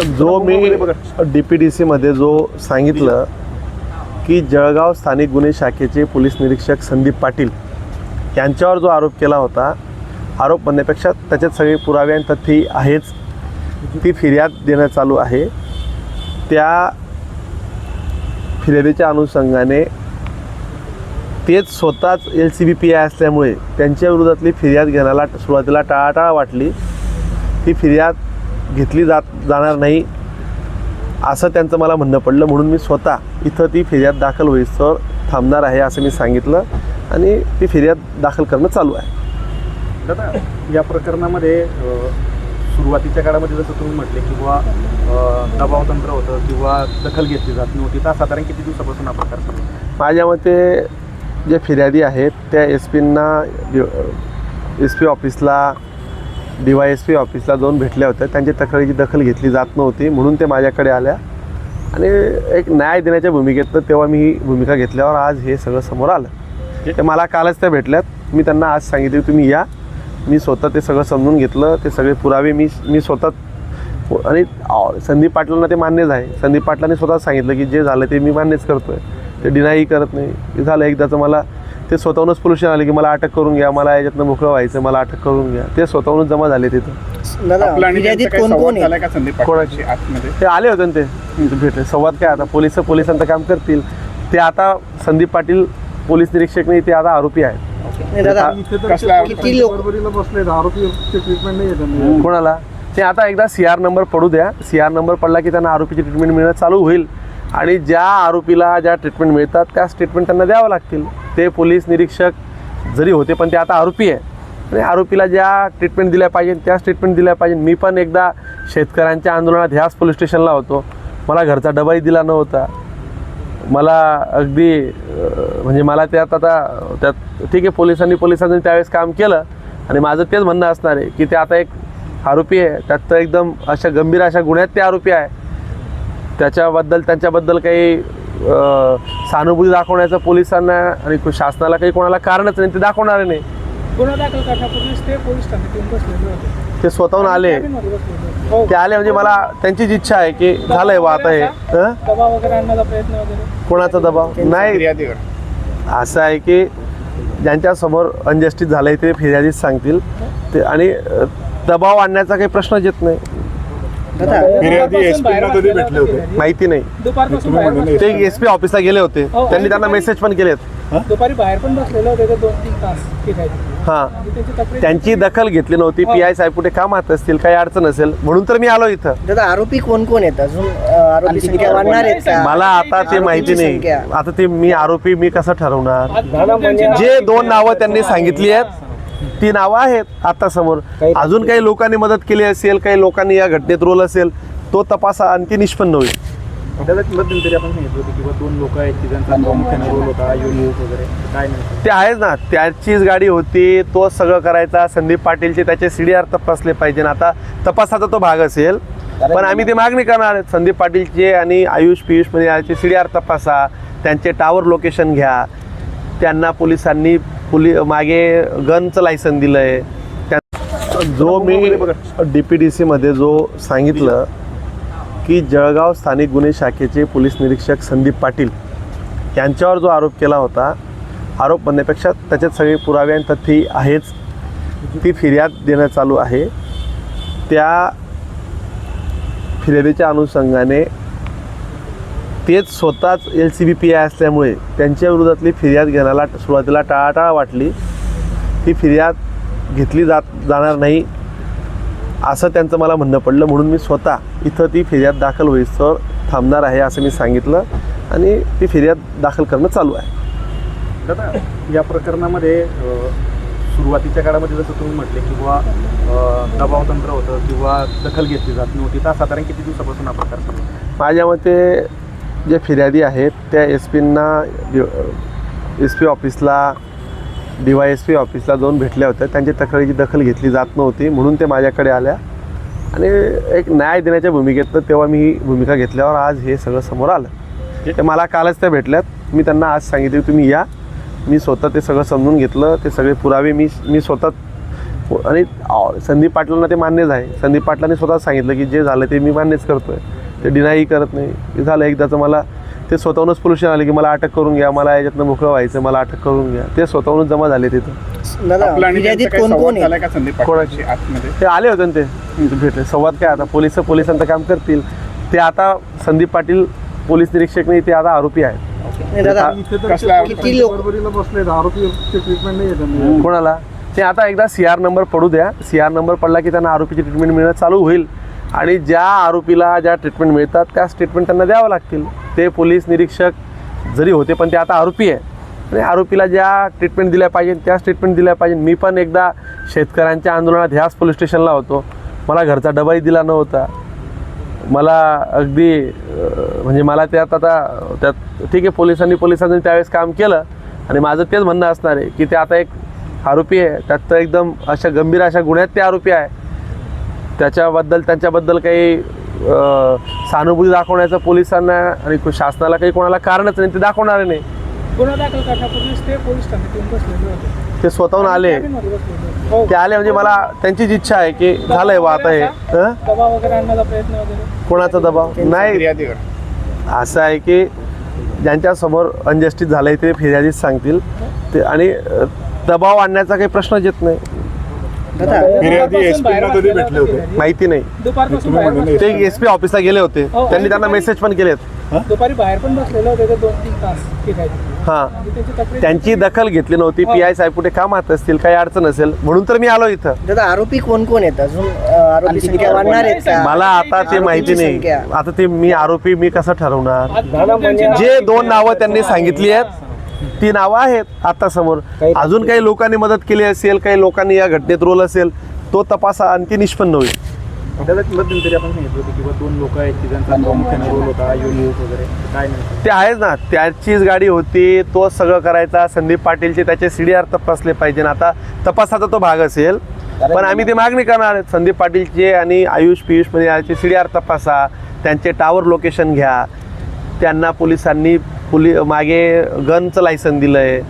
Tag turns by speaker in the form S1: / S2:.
S1: जो मी D P D सीमध्ये जो सांगितलं की जळगाव स्थानिक गुन्हे शाखेचे पोलीस निरीक्षक संदीप पाटील यांच्यावर जो आरोप केला होता आरोप म्हणण्यापेक्षा त्याच्यात सगळे पुरावे आणि तथ्य आहेच. ती फिर्याद देणं चालू आहे. त्या फिर्यादीच्या अनुषंगाने तेच स्वतःच L C B P I असल्यामुळे त्यांच्या विरोधातली फिर्याद घेण्याला सुरुवातीला टाळाटाळ वाटली. ती फिर्याद घेतली जात जाणार नाही असं त्यांचं मला म्हणणं पडलं म्हणून मी स्वतः इथं ती फिर्याद दाखल होईस्तोवर थांबणार आहे असं मी सांगितलं आणि ती फिर्याद दाखल करणं चालू आहे
S2: दादा या प्रकरणामध्ये सुरुवातीच्या काळामध्ये जसं तुम्ही म्हटले की बुवा दबाव तंत्र होतं किंवा दखल घेतली जात नव्हती तर साधारण किती दिवसापासून हा प्रकार?
S1: माझ्या मते जे फिर्यादी आहेत त्या एस पींना एस पी ऑफिसला डी वाय एस पी ऑफिसला जाऊन भेटल्या होत्या. त्यांच्या तक्रारीची दखल घेतली जात नव्हती म्हणून ते माझ्याकडे आल्या. आणि एक न्याय देण्याच्या भूमिकेतनं तेव्हा मी ही भूमिका घेतल्यावर आज हे सगळं समोर आलं. ते मला कालच त्या भेटल्यात. मी त्यांना आज सांगितले तुम्ही या. मी स्वतः ते सगळं समजून घेतलं. ते सगळे पुरावे मी मी स्वतः आणि संदीप पाटलांना ते मान्यच आहे. संदीप पाटलांनी स्वतः सांगितलं की जे झालं ते मी मान्यच करतोय. ते डिनाई करत नाही. झालं एकदाचं मला ते स्वतःहूनच पोल्युशन आले की मला अटक करून घ्या मला याच्यातनं मोकळं व्हायचं मला अटक करून घ्या. ते स्वतःहूनच जमा झाले तिथं.
S3: दादा
S2: आपला आणि
S3: फिर्यादीत
S2: त्यांचा काही
S3: कोण कोण
S2: संवाद
S3: आहे?
S2: झालाय का संदीप पाटलांशी आतमध्ये?
S1: ते आले होते ना ते. भेटले. संवाद काय आता? पोलीस पोलिसांचं काम करतील. ते आता संदीप पाटील पोलीस निरीक्षक नाही ते आता आरोपी आहेत.
S3: नाही दादा
S2: कसला
S3: किती लोक
S1: कोणाला? ते आता एकदा सी आर नंबर पडू द्या. सी आर नंबर पडला की त्यांना आरोपीची ट्रीटमेंट मिळणं चालू होईल. आणि ज्या आरोपीला ज्या ट्रीटमेंट मिळतात त्याच ट्रीटमेंट त्यांना द्यावं लागतील. ते पोलीस निरीक्षक जरी होते पण ते आता आरोपी आहे. आणि आरोपीला ज्या ट्रीटमेंट दिल्या पाहिजे त्याच ट्रीटमेंट दिल्या पाहिजे. मी पण एकदा शेतकऱ्यांच्या आंदोलनात ह्याच पोलीस स्टेशनला होतो. मला घरचा डबाही दिला नव्हता. मला अगदी म्हणजे मला त्यात आता त्यात ठीक आहे पोलिसांनी पोलिसांनी त्यावेळेस काम केलं. आणि माझं तेच म्हणणं असणार आहे की ते आता एक आरोपी आहे. त्यात तर एकदम अशा गंभीर अशा गुन्ह्यात ते आरोपी आहे. त्याच्याबद्दल त्यांच्याबद्दल काही सहानुभूती दाखवण्याचं पोलिसांना आणि शासनाला काही कोणाला कारणच नाही ते दाखवणार नाही.
S4: गुन्हा दाखल करण्यापूर्वीच ते पोलीस ठाण्यात येऊन बसलेले होते.
S1: ते स्वतःहून आले.
S4: कॅबिनमध्ये बसलेले होते.
S1: ते आले म्हणजे मला त्यांचीच इच्छा आहे की झालंय बा आता हे. हं?
S4: दबाव वगैरे आणण्याचा प्रयत्न वगैरे?
S1: कोणाचा दबाव? नाही.
S2: फिर्यादीवर.
S1: असं आहे की ज्यांच्यासमोर अनजस्टिस झालं आहे ते फिर्यादीच सांगतील. ते आणि अ, दबाव आणण्याचा काही प्रश्नच येत नाही.
S2: फिर्यादी ना कधी
S4: बसलेले
S2: भेटले
S4: होते.
S1: माहिती नाही.
S4: दुपारपासून बाहेर बसलेले
S1: ते एस पी ऑफिसला गेले होते.
S4: हो,
S1: त्यांनी त्यांना मेसेज पण केलेत.
S4: दुपारी बाहेर पण बसलेले होते ते दोन तीन तास
S1: हां.
S4: आणि त्यांची तक्रार
S1: त्यांची दखल घेतली नव्हती. पी आय साहेब कुठे कामात असतील काही अडचण असेल म्हणून तर मी आलो इथं.
S3: दादा आरोपी कोण कोण आहेत अजून? अं, आरोपी संख्या वाढणार आहेत का?
S1: मला आता ते माहिती नाही.
S3: संख्या.
S1: आता ते मी आरोपी मी कसं ठरवणार?
S4: म्हणजे
S1: जे दोन नावं त्यांनी सांगितली आहेत ती नावं आहेत आता समोर अजून काही लोकांनी मदत केली असेल काही लोकांनी या घटनेत रोल असेल तो तपास आणखी निष्पन्न होईल. ते आहेच ना त्याचीच गाडी होती तो सगळं करायचा संदीप पाटीलचे त्याचे सी डी आर तपासले पाहिजे आता तपासाचा तो भाग असेल पण आम्ही ती मागणी करणार संदीप पाटीलचे आणि आयुष पियुष म्हणजे याचे सी डी आर तपासा त्यांचे टावर लोकेशन घ्या त्यांना पोलिसांनी पोली मागे गनचं लायसन दिलं आहे त्या जो मी डी पी डी सीमध्ये जो सांगितलं की जळगाव स्थानिक गुन्हे शाखेचे पोलीस निरीक्षक संदीप पाटील यांच्यावर जो आरोप केला होता आरोप म्हणण्यापेक्षा त्याच्यात सगळे पुरावे आणि तथ्य आहेच. ती फिर्याद देणं चालू आहे. त्या फिर्यादीच्या अनुषंगाने तेच स्वतःच L C B P I असल्यामुळे त्यांच्या विरोधातली फिर्याद घेण्याला सुरुवातीला टाळाटाळ वाटली. ती फिर्याद घेतली जात जाणार नाही असं त्यांचं मला म्हणणं पडलं. म्हणून मी स्वतः इथं ती फिर्याद दाखल होईस्तोवर थांबणार आहे असं मी सांगितलं आणि ती फिर्याद दाखल करणं चालू आहे.
S2: दादा या प्रकरणामध्ये सुरुवातीच्या काळामध्ये जसं तुम्ही म्हटले की बुवा अ, दबाव तंत्र होतं किंवा दखल घेतली जात नव्हती. तर साधारण किती दिवसापासून हा प्रकार?
S1: माझ्या मते जे फिर्यादी आहेत त्या एस पींना एस पी ऑफिसला डी वाय एस पी ऑफिसला जाऊन भेटल्या होत्या. त्यांच्या तक्रारीची दखल घेतली जात नव्हती म्हणून ते माझ्याकडे आल्या. आणि एक न्याय देण्याच्या भूमिकेतनं तेव्हा मी ही भूमिका घेतल्यावर आज हे सगळं समोर आलं. ते मला कालच त्या भेटल्यात. मी त्यांना आज सांगितले तुम्ही या. मी स्वतः ते सगळं समजून घेतलं. ते सगळे पुरावे मी मी स्वतः आणि संदीप पाटलांना ते मान्यच आहे. संदीप पाटलांनी स्वतः सांगितलं की जे झालं ते मी मान्यच करतोय. ते डिनाई करत नाही. झालं एकदाचं मला ते स्वतःहूनच पोल्युशन आले की मला अटक करून घ्या मला याच्यातनं मोकळं व्हायचं मला अटक करून घ्या. ते स्वतःहूनच जमा झाले तिथं.
S2: आपला आणि
S3: फिर्यादीत
S2: त्यांचा काही
S3: कोण कोण
S2: संवाद झालाय
S3: आहे
S2: का संदीप पाटलांशी आतमध्ये?
S1: ते आले होते ना ते. ते भेटले. संवाद काय आता? पोलीस पोलिसांचं काम करतील. ते आता संदीप पाटील पोलीस निरीक्षक नाही ते आता आरोपी आहेत.
S3: नाही, दादा
S2: कसला
S3: किती लोक
S4: बसले आरोपी ट्रीटमेंट नाही येत
S1: कोणाला? ते आता एकदा सी आर नंबर पडू द्या. सी आर नंबर पडला की त्यांना आरोपीची ट्रीटमेंट मिळणं चालू होईल. आणि ज्या आरोपीला ज्या ट्रीटमेंट मिळतात त्याच ट्रीटमेंट त्यांना द्यावं लागतील. ते पोलीस निरीक्षक जरी होते पण ते आता आरोपी आहे. आणि आरोपीला ज्या ट्रीटमेंट दिल्या पाहिजे त्याच ट्रीटमेंट दिल्या पाहिजे. मी पण एकदा शेतकऱ्यांच्या आंदोलनात ह्याच पोलीस स्टेशनला होतो. मला घरचा डबाही दिला नव्हता. मला अगदी म्हणजे मला त्यात आता त्यात ठीक आहे पोलिसांनी पोलिसांनी त्यावेळेस काम केलं. आणि माझं तेच म्हणणं असणार आहे की ते आता एक आरोपी आहे. त्यात तर एकदम अशा गंभीर अशा गुन्ह्यात ते आरोपी आहे. त्याच्याबद्दल त्यांच्याबद्दल काही सहानुभूती दाखवण्याचं पोलिसांना आणि शासनाला काही कोणाला कारणच नाही ते दाखवणार नाही.
S4: गुन्हा दाखल करण्यापूर्वीच ते पोलीस ठाण्यात येऊन बसलेले होते.
S1: ते स्वतःहून आले.
S4: कॅबिनमध्ये बसलेले होते. हो.
S1: ते आले म्हणजे मला त्यांचीच इच्छा आहे की झालंय बा आता हे. हं?
S4: दबाव वगैरे आणण्याचा प्रयत्न वगैरे?
S1: कोणाचा दबाव? नाही. असं आहे की ज्यांच्यासमोर अनजस्टिस झालं आहे ते फिर्यादीच सांगतील. ते आणि अ, दबाव आणण्याचा काही प्रश्नच येत नाही.
S2: फिर्यादी ना कधी भेटले
S4: होते.
S1: माहिती नाही.
S4: दुपारपासून बाहेर बसलेले
S1: ते एस पी ऑफिसला गेले होते.
S4: हो,
S1: त्यांनी त्यांना मेसेज पण केलेत.
S4: दुपारी बाहेर पण बसलेले होते ते दोन तीन तास
S1: हां.
S4: त्यांची तक्रार
S1: त्यांची दखल घेतली नव्हती. पी आय साहेब कुठे कामात असतील काही अडचण असेल म्हणून तर मी आलो इथं.
S3: दादा आरोपी कोण कोण आहेत अजून? अ, आरोपी संख्या वाढणार आहेत का?
S1: मला आता ते माहिती नाही.
S3: संख्या.
S1: आता ते मी आरोपी मी कसं ठरवणार?
S4: म्हणजे
S1: जे दोन नावं त्यांनी सांगितली आहेत ती नावं आहेत आता समोर अजून काही लोकांनी मदत केली असेल काही लोकांनी या घटनेत रोल असेल तो तपास आणखी निष्पन्न होईल. ते आहेच ना त्याचीच गाडी होती तो सगळं करायचा संदीप पाटीलचे त्याचे सीडीआर तपासले पाहिजे आता तपासाचा तो भाग असेल. पण आम्ही ती मागणी करणार संदीप पाटीलचे आणि आयुष पियुष म्हणजे याचे सीडीआर तपासा त्यांचे टावर लोकेशन घ्या त्यांना पोलिसांनी पुली मागे गनचं लायसन दिलं आहे